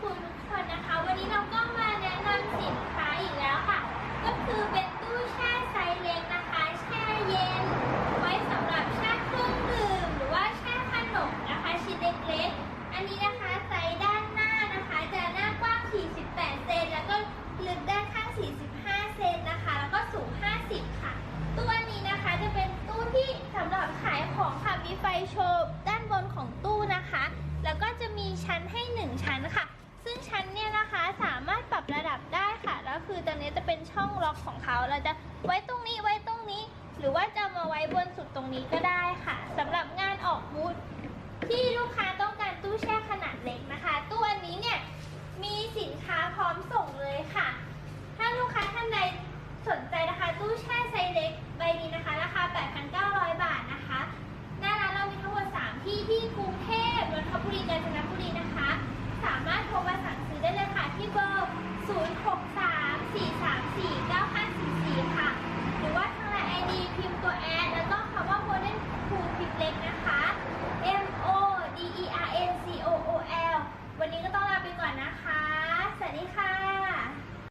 คุณทุกคนนะคะ วันนี้เราก็มาแนะนำสินค้าอีกแล้วค่ะ ก็คือเป็นตู้แช่ไซส์เล็กนะคะ แช่เย็น ไว้สำหรับแช่เครื่องดื่มหรือว่าแช่ขนมนะคะ ชิ้นเล็กๆ อันนี้นะคะไซส์ด้านหน้านะคะ จะหน้ากว้าง 48 เซนแล้วก็ลึกด้านข้าง 45 เซนนะคะ แล้วก็สูง 50 ค่ะตู้อันนี้นะคะจะเป็นตู้ที่สำหรับขายของค่ะมีไฟโชว์ด้านบนของตู้นะคะ ช่องล็อกของเขาเราจะไว้ตรงนี้ไว้ตรงนี้ หรือว่าจะมาไว้บนสุดตรงนี้ก็ได้ค่ะสำหรับงานออกบูธที่ลูกค้าต้องการตู้แช่ขนาดเล็กนะคะตู้อันนี้เนี่ยมีสินค้าพร้อมส่งเลยค่ะ ถ้าลูกค้าท่านใดสนใจนะคะ ตู้แช่ไซส์เล็กใบนี้นะคะราคา 8,900 บาทนะคะ หน้าร้านเรามีทั้งหมด 3 ที่ที่กรุงเทพนนทบุรีกาญจน สี่